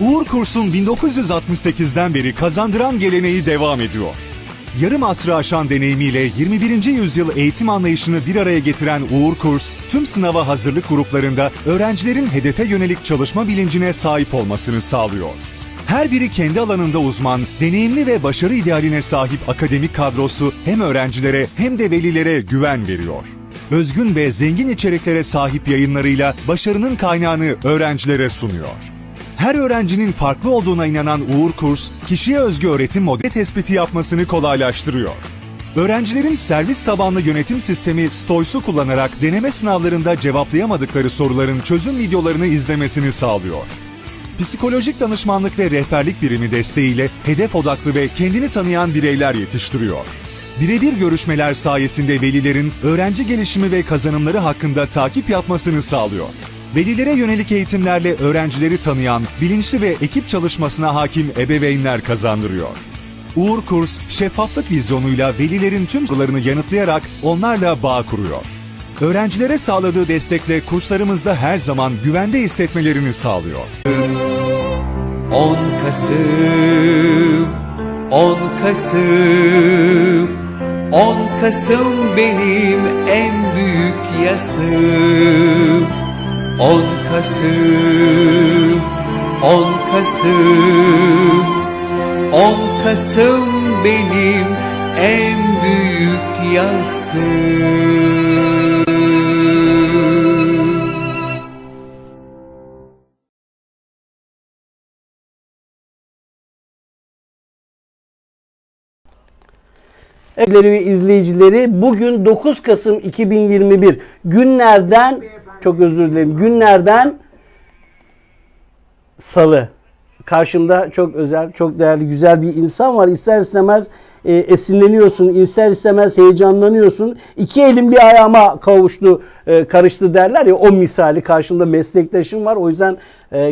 Uğur Kurs'un 1968'den beri kazandıran geleneği devam ediyor. Yarım asrı aşan deneyimiyle 21. yüzyıl eğitim anlayışını bir araya getiren Uğur Kurs, tüm sınava hazırlık gruplarında öğrencilerin hedefe yönelik çalışma bilincine sahip olmasını sağlıyor. Her biri kendi alanında uzman, deneyimli ve başarı idealine sahip akademik kadrosu hem öğrencilere hem de velilere güven veriyor. Özgün ve zengin içeriklere sahip yayınlarıyla başarının kaynağını öğrencilere sunuyor. Her öğrencinin farklı olduğuna inanan Uğur Kurs, kişiye özgü öğretim modeli tespiti yapmasını kolaylaştırıyor. Öğrencilerin servis tabanlı yönetim sistemi STOIS'u kullanarak deneme sınavlarında cevaplayamadıkları soruların çözüm videolarını izlemesini sağlıyor. Psikolojik danışmanlık ve rehberlik birimi desteğiyle hedef odaklı ve kendini tanıyan bireyler yetiştiriyor. Birebir görüşmeler sayesinde velilerin öğrenci gelişimi ve kazanımları hakkında takip yapmasını sağlıyor. Velilere yönelik eğitimlerle öğrencileri tanıyan, bilinçli ve ekip çalışmasına hakim ebeveynler kazandırıyor. Uğur Kurs, şeffaflık vizyonuyla velilerin tüm sorularını yanıtlayarak onlarla bağ kuruyor. Öğrencilere sağladığı destekle kurslarımızda her zaman güvende hissetmelerini sağlıyor. 10 Kasım 10 Kasım 10 Kasım benim en büyük yasım 10 Kasım 10 Kasım 10 Kasım benim en büyük yasım Sevgili ve izleyicileri bugün 9 Kasım 2021 günlerden çok özür dilerim günlerden salı. Karşımda çok özel, çok değerli, güzel bir insan var. İster istemez e, esinleniyorsun, ister istemez heyecanlanıyorsun. İki elim bir ayağıma kavuştu, e, karıştı derler ya o misali karşımda meslektaşım var. O yüzden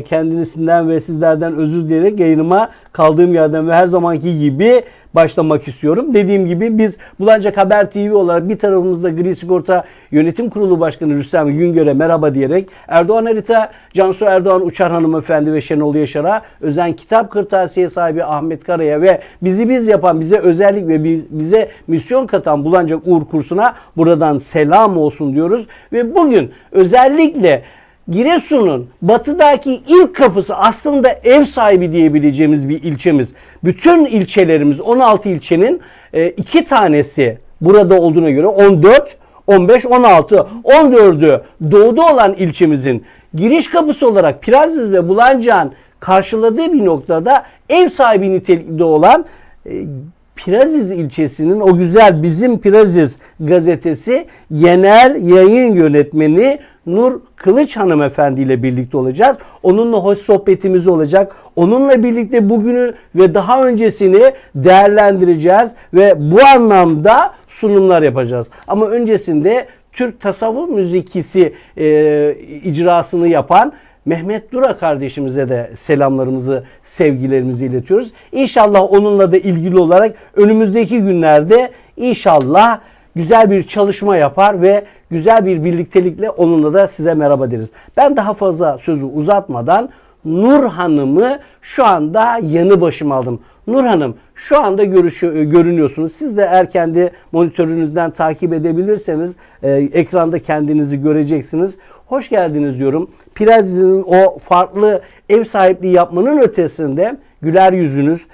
kendisinden ve sizlerden özür dileyerek yayınıma kaldığım yerden ve her zamanki gibi başlamak istiyorum. Dediğim gibi biz Bulancak Haber TV olarak bir tarafımızda Gri Sigorta Yönetim Kurulu Başkanı Rüstem Güngör'e merhaba diyerek Erdoğan Harita, Cansu Erdoğan Uçar Hanımefendi ve Şenol Yaşar'a özen kitap kırtasiye sahibi Ahmet Kara'ya ve bizi biz yapan bize özellik ve bi- bize misyon katan Bulancak Uğur Kursu'na buradan selam olsun diyoruz. Ve bugün özellikle Giresun'un batıdaki ilk kapısı aslında ev sahibi diyebileceğimiz bir ilçemiz. Bütün ilçelerimiz 16 ilçenin e, iki tanesi burada olduğuna göre 14, 15, 16, 14'ü doğuda olan ilçemizin giriş kapısı olarak Piraziz ve Bulancak'ın karşıladığı bir noktada ev sahibi nitelikte olan e, Piraziz ilçesinin o güzel Bizim Piraziz gazetesi genel yayın yönetmeni Nur Kılıç hanımefendi ile birlikte olacağız. Onunla hoş sohbetimiz olacak. Onunla birlikte bugünü ve daha öncesini değerlendireceğiz ve bu anlamda sunumlar yapacağız. Ama öncesinde Türk tasavvuf müzikisi e, icrasını yapan Mehmet Dura kardeşimize de selamlarımızı, sevgilerimizi iletiyoruz. İnşallah onunla da ilgili olarak önümüzdeki günlerde inşallah güzel bir çalışma yapar ve güzel bir birliktelikle onunla da size merhaba deriz. Ben daha fazla sözü uzatmadan Nur Hanım'ı şu anda yanı başıma aldım. Nur Hanım şu anda görüşü, görünüyorsunuz. Siz de eğer kendi monitörünüzden takip edebilirseniz e, ekranda kendinizi göreceksiniz. Hoş geldiniz diyorum. Pirazzi'nin o farklı ev sahipliği yapmanın ötesinde güler yüzünüz,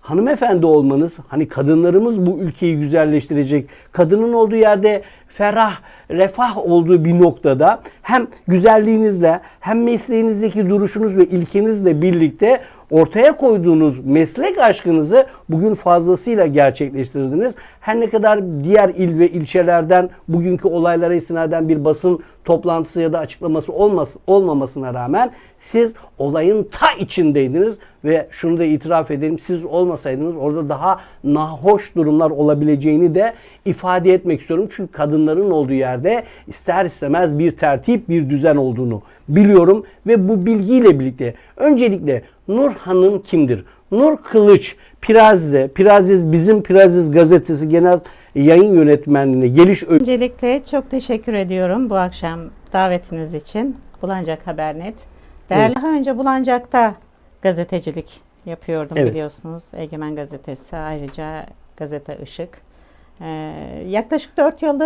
hanımefendi olmanız, hani kadınlarımız bu ülkeyi güzelleştirecek, kadının olduğu yerde ferah, refah olduğu bir noktada hem güzelliğinizle hem mesleğinizdeki duruşunuz ve ilkenizle birlikte ortaya koyduğunuz meslek aşkınızı bugün fazlasıyla gerçekleştirdiniz. Her ne kadar diğer il ve ilçelerden bugünkü olaylara istinaden bir basın toplantısı ya da açıklaması olmas olmamasına rağmen siz olayın ta içindeydiniz ve şunu da itiraf edelim siz olmasaydınız orada daha nahoş durumlar olabileceğini de ifade etmek istiyorum. Çünkü kadınların olduğu yerde ister istemez bir tertip, bir düzen olduğunu biliyorum ve bu bilgiyle birlikte öncelikle Nur Hanım kimdir? Nur Kılıç Piraz'de, Piraziz bizim Piraziz gazetesi genel yayın yönetmenliğine geliş Öncelikle çok teşekkür ediyorum bu akşam davetiniz için. Bulancak Habernet. Değerli daha önce Bulancak'ta gazetecilik yapıyordum Evet. biliyorsunuz. Egemen Gazetesi ayrıca Gazete Işık. Ee, yaklaşık 4 yıldır